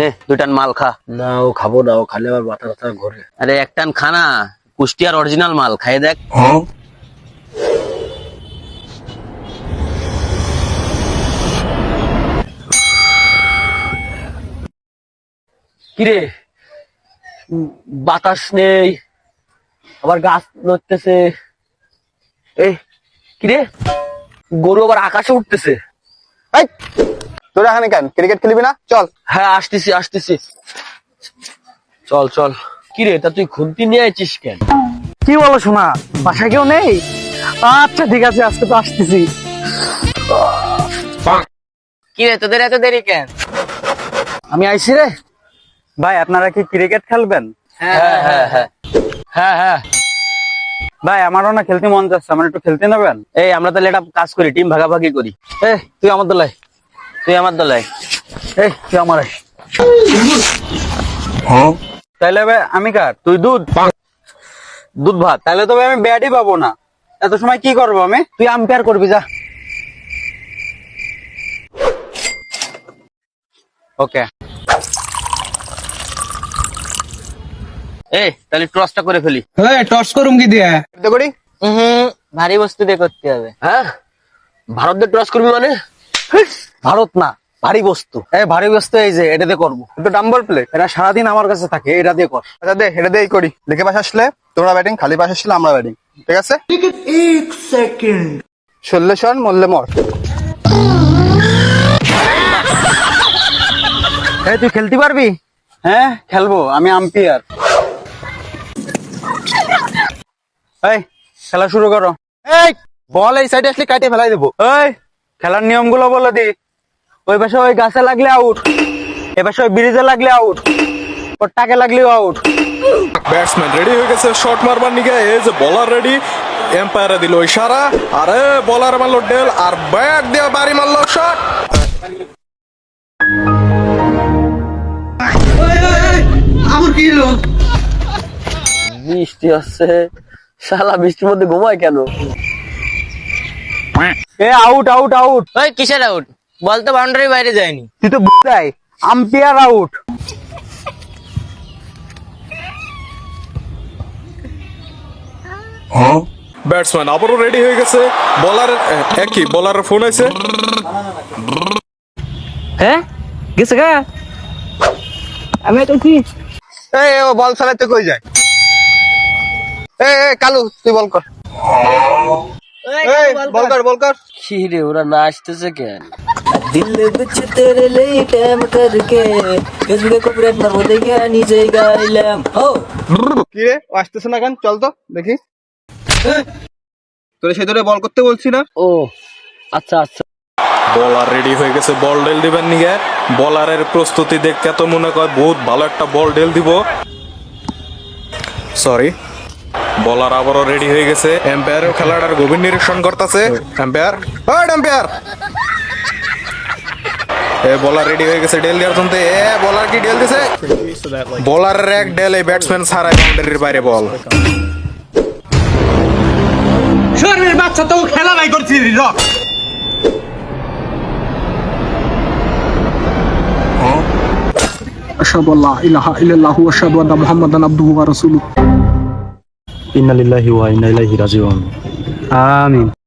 নে দুটান মাল খা। না ও খাব না ও খালে আবার মাথা ব্যথা ঘরে। আরে একটান খানা কুষ্টিয়ার অরিজিনাল মাল খাই দেখ। কিরে? বাতাস নেই আবার গাছ নড়তেছে। এই কিরে? গরু আবার আকাশে উঠতেছে। তোরা এখানে কেন? ক্রিকেট খেলবি না? চল। হ্যাঁ আসতেছি আসতেছি। চল চল। কি রে তা তুই খুন্তি নিয়ে আইছিস কেন? কি বলো শোনা বাসায় কেউ নেই? আচ্ছা ঠিক আছে আজকে তো আসতেছি। কি রে তোদের এত দেরি কেন? আমি আইছি রে। ভাই আপনারা কি ক্রিকেট খেলবেন? হ্যাঁ হ্যাঁ হ্যাঁ। হ্যাঁ হ্যাঁ। ভাই আমারও না খেলতে মন যাচ্ছে আমার একটু খেলতে নেবেন? এই আমরা তাহলে একটা কাজ করি টিম ভাগাভাগি করি। এ তুই আমার দলায় তুই আমার দলায় এই তুই আমার আয়। তাইলে ভাই আমি কার? তুই দুধ? দুধ ভাত। তাহলে তো ভাই আমি ব্যাটই পাবো না। এত সময় কি করব আমি? তুই আম্পায়ার করবি যা। ওকে। এই তাহলে টসটা করে ফেলি। টস করুম কি দিয়ে? করি? হুম ভারী বস্তু দিয়ে করতে হবে। হ্যাঁ? ভারত দিয়ে ট্রস করবি মানে? ভারত না ভারী বস্তু। এই ভারী বস্তু এই যে এটাতে করব। তো ডাম্বল প্লেট এটা সারাদিন আমার কাছে থাকে এটা দিয়ে কর। আচ্ছা দে এটা দিয়েই করি। লিখে পাশ আসলে তোমরা ব্যাটিং খালি পাশ আসলে আমরা ব্যাটিং ঠিক আছে? এক সেকেন্ড শোন মরলে মর। এই তুই খেলতে পারবি? হ্যাঁ খেলব আমি আম্পায়ার এই খেলা শুরু করো। এই বল এই সাইডে আসলে কাটে ফেলাই দেবো। এই খেলার নিয়মগুলো বলে দি। ওই পাশে ওই গাছে লাগলে আউট এ পাশে ওই ব্রিজে লাগলে আউট ওর টাকে লাগলেও আউট ব্যাটসম্যান রেডি হয়ে গেছে শট মারবার নিগে। এই যে বলার রেডি এম্পায়ারে দিল ইশারা। আরে বলার মারলো ডেল আর ব্যাক দিয়ে বাড়ি মারলো শট বৃষ্টি হচ্ছে। শালা বৃষ্টির মধ্যে ঘুমায় কেন? এ আউট আউট আউট ওই কিসের আউট বল তো বাউন্ডারি বাইরে যায়নি। তুই তো বুঝাই আম্পায়ার আউট ব্যাটসম্যান আবারও রেডি হয়ে গেছে। বলার একই বলারের ফোন আছে হ্যাঁ গেছে গা? আমি তো কি? এই বল চালাতে কই যায়? এই এই কালু তুই বল কর এই বল কর বল কর কি রে ওরা না আসতেছে কেন दिल बिच तेरे लिए टाइम करके फेसबुके कॉपीराइट मारबो দেখে নিজে গাইলাম ও কি রে ও আসতেছে না কেন চল তো দেখি তোরে সে ধরে বল করতে বলছি না ও আচ্ছা আচ্ছা বলার রেডি হয়ে গেছে বল ডেল দিবেন নিগে বলারের প্রস্তুতি দেখতে তো মনে কর বহুত ভালো একটা বল ডেল দিব সরি বলার আবারও রেডি হয়ে গেছে এম্পায়ারও খেলাটার গভীর নিরীক্ষণ করতেছে এম্পায়ার ওই এম্পায়ার এ বলার রেডি হয়ে গেছে ডেল দেওয়ার জন্য এ বলার কি ডেল দিছে বলারের এক ডেল এই ব্যাটসম্যান ছাড়াই বাউন্ডারির বাইরে বল أشهد أن لا إله إلا الله وأشهد أن محمدا عبده ورسوله ইন্নালিল্লাহি ওয়া ইন্না ইলাইহি রাজিউন। আমিন।